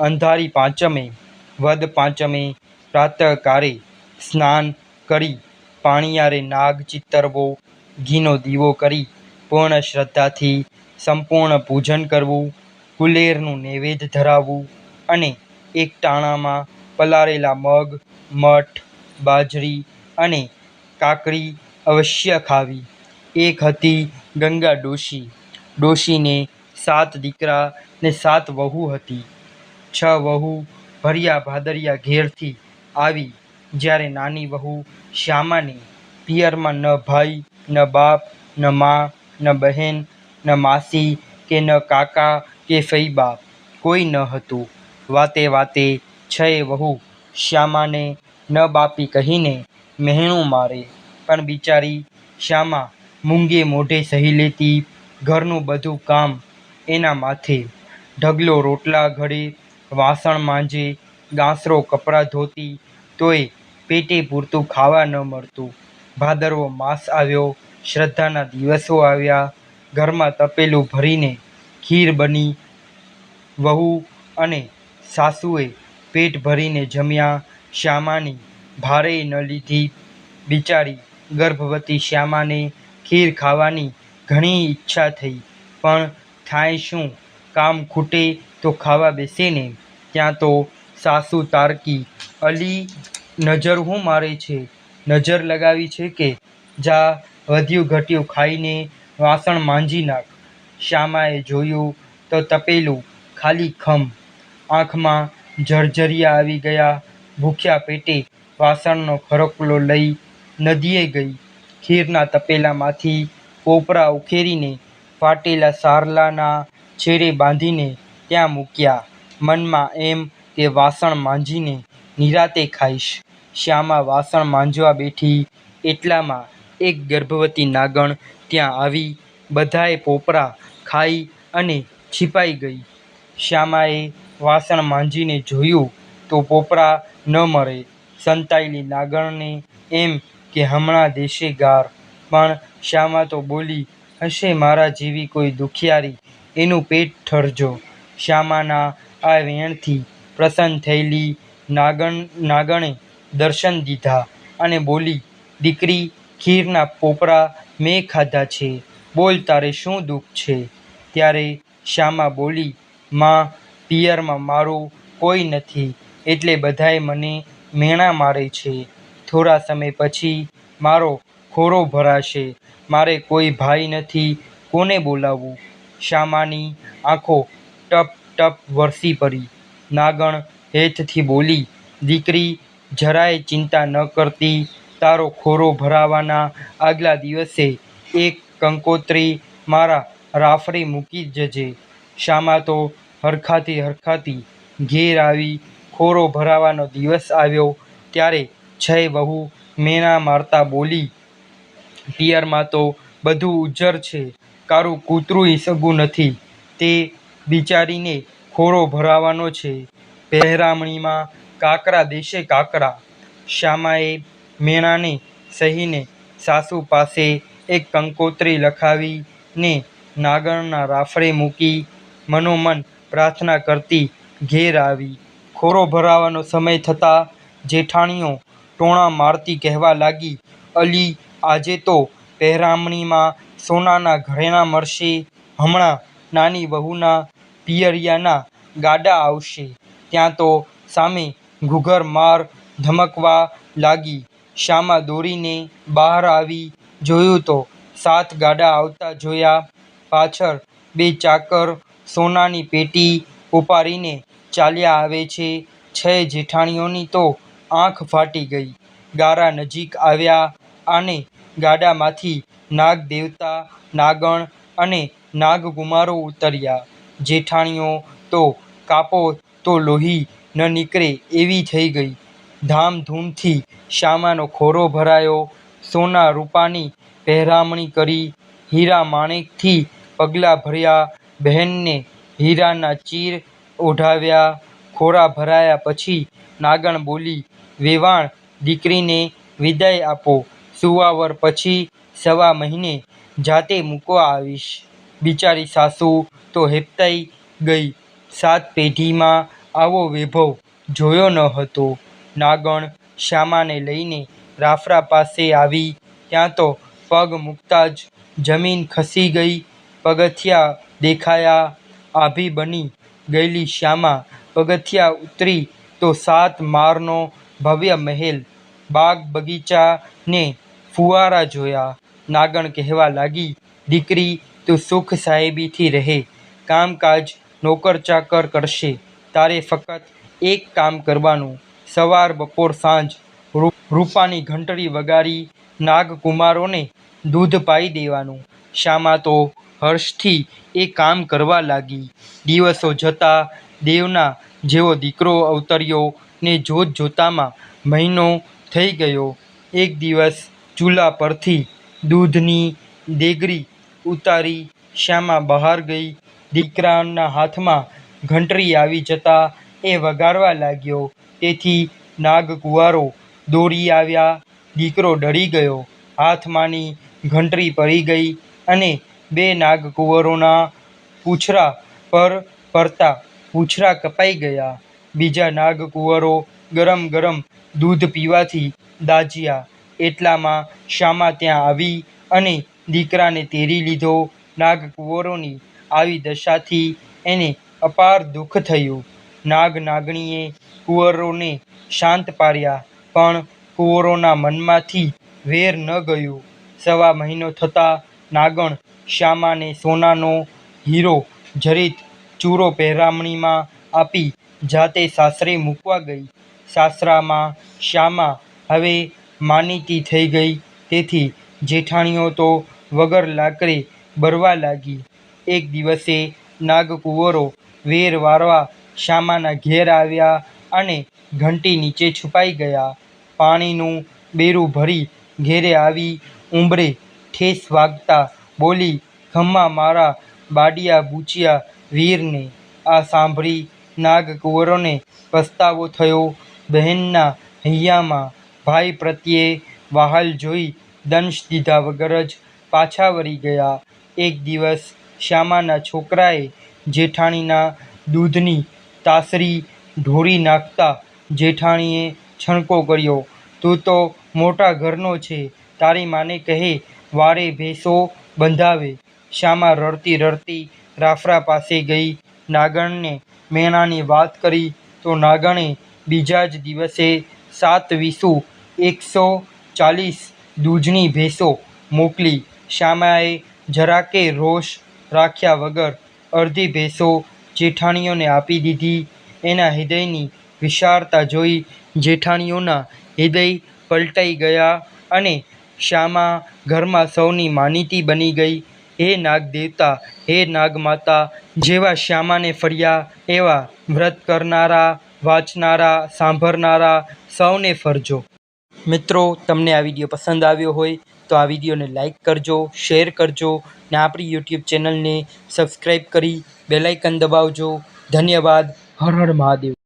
અંધારી પાંચમે, વદ પાંચમે પ્રાતઃકારે સ્નાન કરી, પાણીયારે નાગ ચિતરવો, ઘીનો દીવો કરી, પૂર્ણ શ્રદ્ધાથી સંપૂર્ણ પૂજન કરવું, કુલેરનું નૈવેદ્ય ધરાવવું અને એક ટાણામાં પલાળેલા મગ, મઠ, બાજરી અને કાકડી અવશ્ય ખાવી. એક હતી ગંગા ડોશી. ડોશીને સાત દીકરા ને સાત વહુ હતી. છ વહુ ભર્યા ભાદરિયા ઘેરથી આવી. જ્યારે નાની વહુ શ્યામાને પિયરમાં ન ભાઈ, ન બાપ, ન મા, ન બહેન, ન માસી કે ન કાકા કે ફઈબા કોઈ ન હતું. વાતે વાતે છએ વહુ શ્યામાને ન બાપી કહીને મહેણું મારે. પણ બિચારી શ્યામા મૂંગે મોઢે સહી લેતી, ઘરનું બધું કામ એના માથે ઢગલો રોટલા ઘડે વાસણ માંજે, ગાંસરો, કપડાં ધોતી, તોય પેટે પૂરતું ખાવા ન મળતું. ભાદરવો માસ આવ્યો, શ્રદ્ધાના દિવસો આવ્યા. ઘરમાં તપેલું ભરીને ખીર બની, વહુ અને સાસુએ પેટ ભરીને જમ્યા. શ્યામાની ભારે ન લીધી. બિચારી ગર્ભવતી શ્યામાને ખીર ખાવાની ઘણી ઈચ્છા થઈ, પણ થાય શું? કામ ખૂટે તો ખાવા બેસે ને. ત્યાં તો સાસુ તારકી અલી નજર હું મારે છે. નજર લગાવી છે કે, જા, વધ્યું ઘટ્યું ખાઈને વાસણ માંજી નાખ. શ્યામાએ જોયું તો તપેલું ખાલી ખમ. આંખમાં જર્જરિયા આવી ગયા. ભૂખ્યા પેટે વાસણનો ખરકલો લઈ નદીએ ગઈ. ખીરના તપેલામાંથી કોપરા ઉખેરીને ફાટેલા સારલાના છેડે બાંધીને ત્યાં મૂક્યા. મનમાં એમ કે વાસણ માંજીને નિરાંતે ખાઈશ. શ્યામા વાસણ માંજવા બેઠી. એટલામાં એક ગર્ભવતી નાગણ ત્યાં આવી. બધાએ પોપડાં ખાઈ અને છીપાઈ ગઈ. શ્યામાએ વાસણ માંજીને જોયું તો પોપરા ન મળે સંતાયેલી નાગણને એમ કે હમણાં દેશે ગાર. પણ શ્યામા તો બોલી, હશે મારા જેવી કોઈ દુખિયારી એનું પેટ ઠરજો. શ્યામાના આ વેણથી પ્રસન્ન થયેલી નાગણ, નાગણે દર્શન દીધા અને બોલી, દીકરી, ખીરના પોપરા મેં ખાધા છે. બોલ તારે શું દુઃખ છે? ત્યારે શ્યામા બોલી, મા, પિયરમાં મારો કોઈ નથી. એટલે બધાએ મને મેણા મારે છે. થોડા સમય પછી મારો ખોરો ભરાશે. મારે કોઈ ભાઈ નથી. કોને બોલાવવું શ્યામાની આંખો ટપ ટપ વરસી પડી. નાગણ હેતથી બોલી, દીકરી, જરાય ચિંતા ન કરતી. તારો ખોરો ભરાવાના આગલા દિવસે એક કંકોત્રી મારા રાફડે મૂકી જજે. શ્યામા તો હરખાતી હરખાતી ઘેર આવી ખોરો ભરાવાનો દિવસ આવ્યો. ત્યારે છય વહુ મેણા મારતા બોલી, પિયરમાં તો બધું ઉજ્જર છે. કારું કૂતરુંય ઈસગું નથી. તે બિચારીને ખોરો ભરાવાનો છે. પહેરામણીમાં કાકરા દેશે કાકરા. શ્યામાએ મેણાને સહીને સાસુ પાસે એક કંકોત્રી લખાવીને નાગણના રાફડે મૂકી મનોમન પ્રાર્થના કરતી ઘેર આવી. ખોરો ભરાવાનો સમય થતાં જેઠાણીઓ ટોણા મારતી કહેવા લાગી, અલી, આજે તો પહેરામણીમાં સોનાના ઘરેણાં મળશે. હમણાં નાની વહુના પિયરિયાના ગાડા આવશે. ત્યાં તો સામે ઘૂઘર માર ધમકવા લાગી. શ્યામા દોડીને બહાર આવી. જોયું તો સાત ગાડા આવતા જોયા. પાછળ બે ચાકર સોનાની પેટી ઉપાડીને ચાલ્યા આવે છે. છ જેઠાણીઓની તો આંખ ફાટી ગઈ. ગારા નજીક આવ્યા અને ગાડામાંથી નાગ દેવતા નાગણ અને નાગકુમારો ઉતર્યા. જેઠાણીઓ તો કાપો તો લોહી ન નીકળે એવી થઈ ગઈ. ધામધૂમથી શામાનો ખોરો ભરાયો. સોના રૂપાની પહેરામણી કરી હીરા માણેકથી પગલાં ભર્યા. બહેનને હીરાના ચીર ઓઢાવ્યા. ખોરા ભરાયા પછી નાગણ બોલી, વેવાણ, દીકરીને વિદાય આપો. સુવાવર પછી સવા મહિને જાતે મૂકવા આવીશ. બિચારી સાસુ તો હેપતાઈ ગઈ. સાત પેઢીમાં આવો વૈભવ જોયો ન હતો. નાગણ શ્યામાને લઈને રાફરા પાસે આવી. ત્યાં તો પગ મૂકતા જ જમીન ખસી ગઈ. પગથિયાં દેખાયા. આભી બની ગયેલી શ્યામા. પગથિયા ઉતરી તો સાત મારનો ભવ્ય મહેલ. બાગ બગીચાને ફુવારા જોયા. નાગણ કહેવા લાગી, દીકરી, તું સુખ સાહેબીથી રહે. કામકાજ નોકર ચાકર કરશે. તારે ફક્ત એક કામ કરવાનું. સવાર, બપોર, સાંજ. રૂપાની ઘંટડી વગાડી નાગકુમારોને દૂધ પાઈ દેવાનું. શ્યામા તો હર્ષથી એ કામ કરવા લાગી. દિવસો જતા દેવના જેવો દીકરો અવતર્યો ને જોત જોતામાં મહિનો થઈ ગયો. એક દિવસ ચૂલા પરથી દૂધની દેગરી ઉતારી શ્યામા બહાર ગઈ. દીકરાના હાથમાં ઘંટડી આવી જતાં એ વગાડવા લાગ્યો. તેથી નાગકુંવરો દોડી આવ્યા. દીકરો ડરી ગયો. હાથમાંની ઘંટડી પડી ગઈ અને બે નાગકુંવરોના પૂછરા પર ફરતા પૂછરા કપાઈ ગયા. બીજા નાગકુંવરો ગરમ ગરમ દૂધ પીવાથી દાઝ્યા એટલામાં શ્યામા ત્યાં આવી અને દીકરાને તેડી લીધો. નાગકુંવરોની આવી દશાથી એને અપાર દુઃખ થયું. નાગ નાગણીએ કુંવરોને શાંત પાડ્યા, પણ કુંવરોના મનમાંથી વેર ન ગયું. સવા મહિનો થતાં નાગણ શ્યામાને સોનાનો હીરો જરીત ચૂરો પહેરામણીમાં આપી જાતે સાસરે મૂકવા ગઈ. સાસરામાં શ્યામા હવે માનીતી થઈ ગઈ. તેથી જેઠાણીઓ તો વગર લાકડે બરવા લાગી. એક દિવસે નાગકુંવરો વેર વારવા શામાના ઘેર આવ્યા અને ઘંટી નીચે છુપાઈ ગયા. પાણીનું બેરું ભરી ઘેરે આવી ઉંબરે ઠેસ વાગતા બોલી ખમ્મા મારા બાડિયા બૂચિયા વીરને. આ સાંભળી નાગકુંવરોને પસ્તાવો થયો. બહેનના હૈયામાં ભાઈ પ્રત્યે વહાલ જોઈ દંશ દીધા વગર જ પાછા વળી ગયા. એક દિવસ શ્યામાના છોકરાએ જેઠાણીના દૂધની તાસરી ઢોળી નાખતા જેઠાણીએ છણકો કર્યો, તું તો મોટા ઘરનો છે, તારી માને કહે વારે ભેંસો બંધાવે. શ્યામા રડતી રડતી રાફરા પાસે ગઈ. નાગણને મેણાની વાત કરી તો નાગણે બીજા જ દિવસે સાત વીસુ, એકસો ચાલીસ દૂધની ભેંસો મોકલી. શ્યામાએ જરાકે રોષ રાખ્યા વગર અડધી ભેંસો જેઠાણીઓને આપી દીધી. એના હૃદયની વિશાળતા જોઈ જેઠાણીઓના હૃદય પલટાઈ ગયા અને શ્યામા ઘરમાં સૌની માનીતી બની ગઈ. હે નાગદેવતા, હે નાગમાતા, જેવા શ્યામાને ફર્યા એવા વ્રત કરનારા, વાંચનારા, સાંભળનારા સૌને ફરજો. મિત્રો, તમને આ વીડિયો પસંદ આવ્યો હોય તો આ વિડીયોને લાઈક કરજો, શેર કરજો ને આપણી યુટ્યુબ ચેનલને સબસ્ક્રાઈબ કરી બેલાઇકન દબાવજો. ધન્યવાદ. હર હર મહાદેવ.